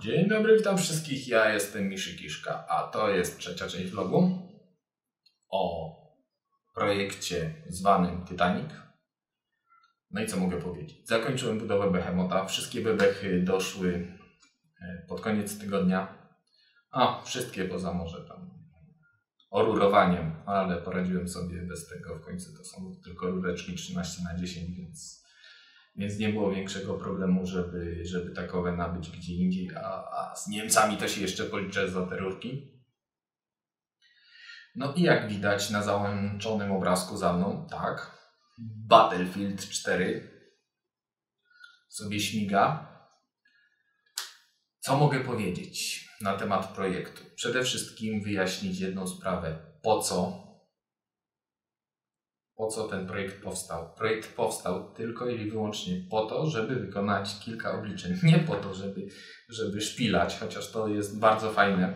Dzień dobry, witam wszystkich. Ja jestem Miszy Kiszka, a to jest trzecia część vlogu o projekcie zwanym Titanic. No i co mogę powiedzieć? Zakończyłem budowę Behemota. Wszystkie bebechy doszły e, pod koniec tygodnia. A, wszystkie poza może tam orurowaniem, ale poradziłem sobie bez tego. W końcu to są tylko rureczki 13 na 10, więc więc nie było większego problemu, żeby, żeby takowe nabyć gdzie indziej, a, a z Niemcami to się jeszcze policzę za te rurki. No i jak widać na załączonym obrazku za mną, tak, Battlefield 4 sobie śmiga. Co mogę powiedzieć na temat projektu? Przede wszystkim wyjaśnić jedną sprawę. Po co po co ten projekt powstał. Projekt powstał tylko i wyłącznie po to, żeby wykonać kilka obliczeń. Nie po to, żeby, żeby szpilać, chociaż to jest bardzo fajne.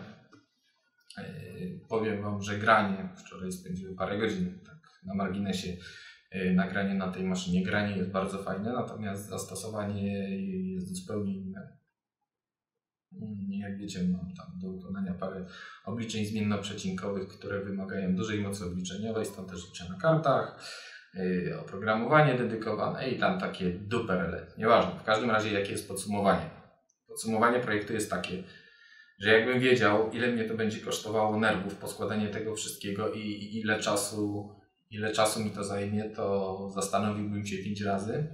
Yy, powiem Wam, że granie, wczoraj spędziłem parę godzin tak, na marginesie, yy, nagranie na tej maszynie. Granie jest bardzo fajne, natomiast zastosowanie jest zupełnie inne. Mm, jak wiecie, mam tam do wykonania parę obliczeń zmiennoprzecinkowych, które wymagają dużej mocy obliczeniowej, stąd też liczę na kartach, yy, oprogramowanie dedykowane i tam takie duperele. Nieważne, w każdym razie jakie jest podsumowanie. Podsumowanie projektu jest takie, że jakbym wiedział, ile mnie to będzie kosztowało nerwów, poskładanie tego wszystkiego i, i ile czasu ile czasu mi to zajmie, to zastanowiłbym się pięć razy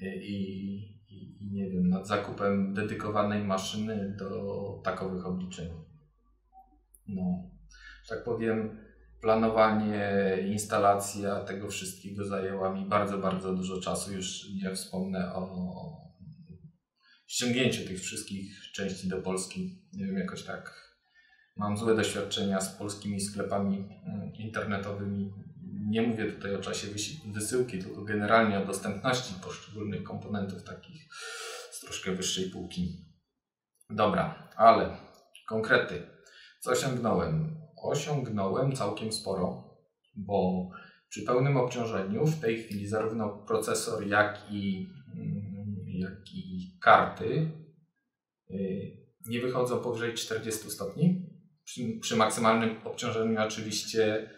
i, i, nie wiem, nad zakupem dedykowanej maszyny do takowych obliczeń. No, że tak powiem, planowanie, instalacja tego wszystkiego zajęła mi bardzo, bardzo dużo czasu. Już nie wspomnę o ściągnięciu tych wszystkich części do Polski. Nie wiem, jakoś tak. Mam złe doświadczenia z polskimi sklepami mm, internetowymi nie mówię tutaj o czasie wysyłki, tylko generalnie o dostępności poszczególnych komponentów takich z troszkę wyższej półki. Dobra, ale konkrety. Co osiągnąłem? Osiągnąłem całkiem sporo, bo przy pełnym obciążeniu w tej chwili zarówno procesor, jak i, mm, jak i karty y, nie wychodzą powyżej 40 stopni. Przy, przy maksymalnym obciążeniu oczywiście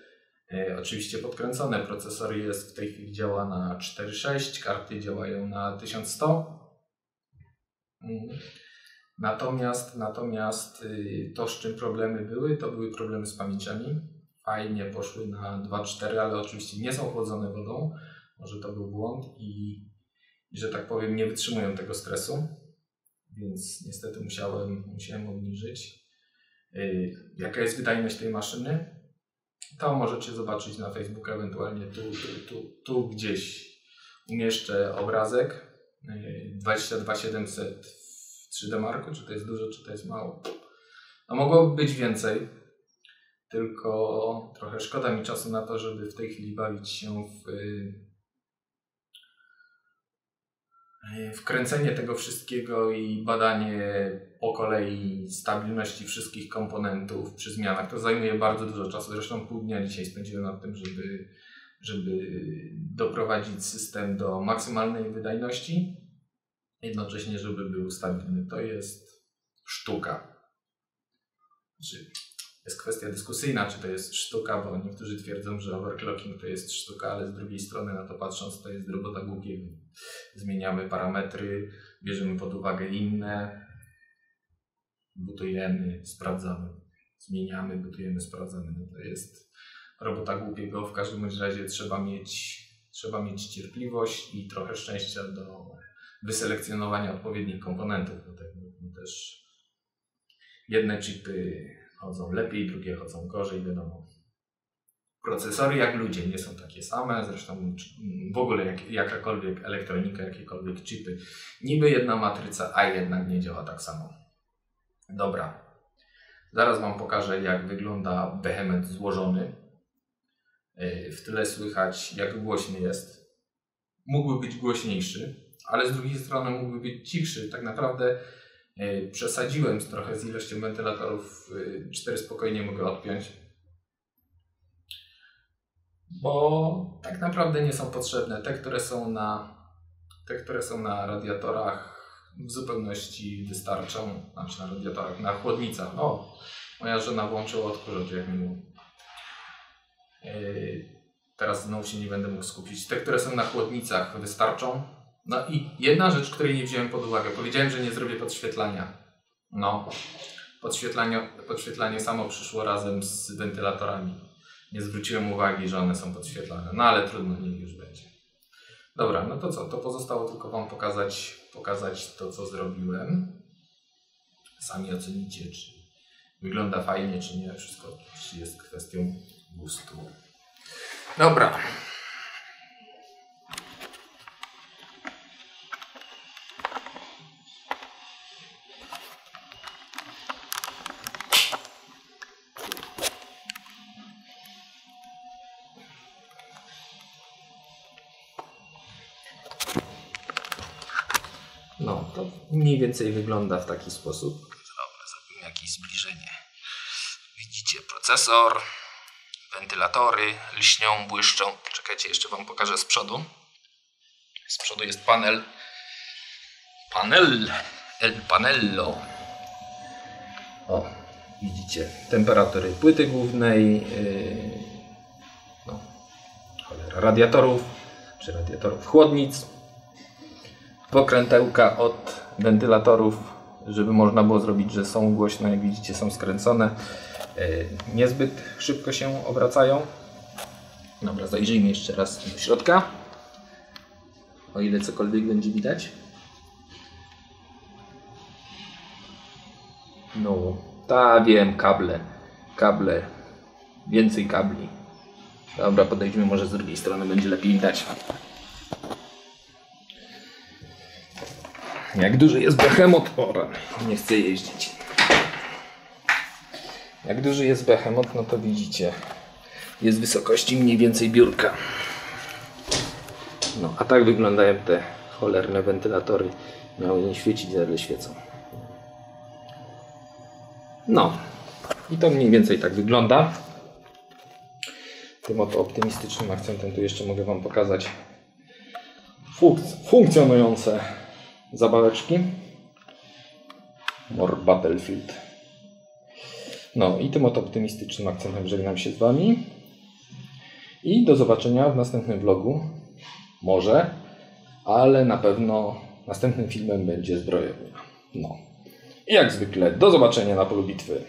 oczywiście podkręcone. Procesor jest w tej chwili działa na 4.6, karty działają na 1100. Mhm. Natomiast, natomiast y, to, z czym problemy były, to były problemy z pamięciami. Fajnie poszły na 2.4, ale oczywiście nie są chłodzone wodą. Może to był błąd i, i że tak powiem, nie wytrzymują tego stresu. Więc niestety musiałem, musiałem obniżyć. Y, jaka jest wydajność tej maszyny? To możecie zobaczyć na Facebooku, ewentualnie tu, tu, tu, tu gdzieś. Umieszczę obrazek. 22700 w 3D Marku, czy to jest dużo, czy to jest mało. No mogłoby być więcej, tylko trochę szkoda mi czasu na to, żeby w tej chwili bawić się w wkręcenie tego wszystkiego i badanie po kolei stabilności wszystkich komponentów przy zmianach, to zajmuje bardzo dużo czasu. Zresztą pół dnia dzisiaj spędziłem nad tym, żeby, żeby doprowadzić system do maksymalnej wydajności, jednocześnie, żeby był stabilny. To jest sztuka. Znaczy, jest kwestia dyskusyjna, czy to jest sztuka, bo niektórzy twierdzą, że overclocking to jest sztuka, ale z drugiej strony na to patrząc, to jest robota głupiego. Zmieniamy parametry, bierzemy pod uwagę inne, butujemy, sprawdzamy, zmieniamy, butujemy, sprawdzamy. No to jest robota głupiego. W każdym razie trzeba mieć, trzeba mieć cierpliwość i trochę szczęścia do wyselekcjonowania odpowiednich komponentów do tego. Też jedne chipy chodzą lepiej, drugie chodzą gorzej, wiadomo. Procesory jak ludzie nie są takie same, zresztą w ogóle jak, jakakolwiek elektronika, jakiekolwiek chipy. Niby jedna matryca, a jednak nie działa tak samo. Dobra, zaraz Wam pokażę jak wygląda Behemoth złożony. Yy, w tyle słychać jak głośny jest. Mógłby być głośniejszy, ale z drugiej strony mógłby być cichszy. Tak naprawdę E, przesadziłem trochę z ilością wentylatorów. E, cztery spokojnie mogę odpiąć. Bo tak naprawdę nie są potrzebne. Te, które są na, te, które są na radiatorach, w zupełności wystarczą, znaczy na radiatorach, na chłodnicach. O, moja żona włączyła odkurzacz, jak miło. Yy, teraz znowu się nie będę mógł skupić. Te, które są na chłodnicach wystarczą. No i jedna rzecz, której nie wziąłem pod uwagę. Powiedziałem, że nie zrobię podświetlania. No, podświetlanie, podświetlanie samo przyszło razem z wentylatorami. Nie zwróciłem uwagi, że one są podświetlane. No ale trudno, niech już będzie. Dobra, no to co? To pozostało tylko Wam pokazać, pokazać to, co zrobiłem. Sami ocenicie, czy wygląda fajnie, czy nie. Wszystko jest kwestią gustu. Dobra. No, to mniej więcej wygląda w taki sposób. Dobra, zrobimy jakieś zbliżenie. Widzicie procesor, wentylatory lśnią, błyszczą. Czekajcie, jeszcze Wam pokażę z przodu. Z przodu jest panel. Panel. El panello. O, widzicie temperatury płyty głównej. Yy, no, cholera, radiatorów, czy radiatorów chłodnic. Pokrętełka od wentylatorów, żeby można było zrobić, że są głośne, jak widzicie, są skręcone. Yy, niezbyt szybko się obracają. Dobra, zajrzyjmy jeszcze raz do środka. O ile cokolwiek będzie widać. No, ta wiem, kable. Kable. Więcej kabli. Dobra, podejdźmy może z drugiej strony, będzie lepiej widać. Jak duży jest Behemoth? O, nie chcę jeździć. Jak duży jest Behemoth, no to widzicie. Jest wysokości mniej więcej biurka. No, a tak wyglądają te cholerne wentylatory. Miały nie świecić, ale świecą. No, i to mniej więcej tak wygląda. Tym oto optymistycznym akcentem tu jeszcze mogę Wam pokazać funk- funkcjonujące zabaweczki. More Battlefield. No i tym oto optymistycznym akcentem żegnam się z Wami. I do zobaczenia w następnym vlogu. Może, ale na pewno następnym filmem będzie zbrojownia. No. I jak zwykle, do zobaczenia na polu bitwy.